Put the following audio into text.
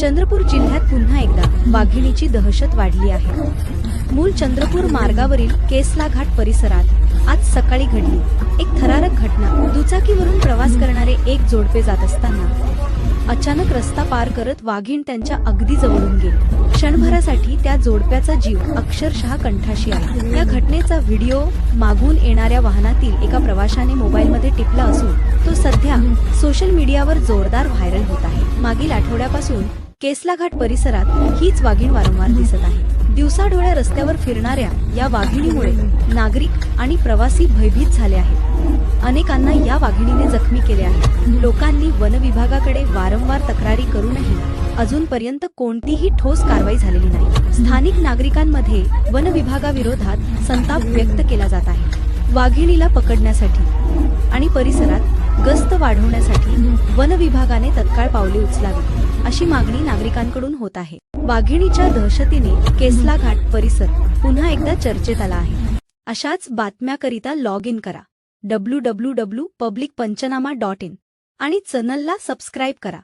चंद्रपूर जिल्ह्यात पुन्हा एकदा वाघिणीची दहशत वाढली आहे. मूल चंद्रपूर मार्गावरील केसला घाट परिसरात आज सकाळी घडली एक थरारक घटना. दुचाकीवरून प्रवास करणारे एक जोडपे जात असताना अचानक रस्ता पार करत वाघीण त्यांच्या अगदी जवळून गेली. क्षणभरासाठी त्या जोडप्याचा जीव अक्षरशः कंठाशी आला. या घटनेचा व्हिडिओ मागून येणाऱ्या वाहनातील एका प्रवाशाने मोबाईलमध्ये टिपला असून तो सध्या सोशल मीडियावर जोरदार व्हायरल होत आहे. मागील आठवड्यापासून केसलाघाट परिसरात हीच वाघीण वारंवार दिसत आहे. दिवसाढोळ्या रस्त्यावर फिरणाऱ्या या वाघिणीमुळे नागरिक आणि प्रवासी भयभीत झाले आहेत. अनेकांना या वाघिणीने जखमी केले आहे. लोकांनी वनविभागाकडे वारंवार तक्रारी करूनही अजूनपर्यंत कोणतीही ठोस कारवाई झालेली नाही. स्थानिक नागरिकांमध्ये वनविभागाविरोधात संताप व्यक्त केला जात आहे. वाघिणीला पकडण्यासाठी आणि परिसरात गस्त वाढवण्यासाठी वनविभागाने तत्काळ पावले उचलावी अशी मागणी नागरिकांकडून होत आहे. वाघिणीच्या दहशतीने केसला घाट परिसर पुन्हा एकदा चर्चेत आला आहे. अशाच बातम्याकरिता लॉग इन करा. W W W public Panchnama dot in आणि चॅनलला सबस्क्राईब करा.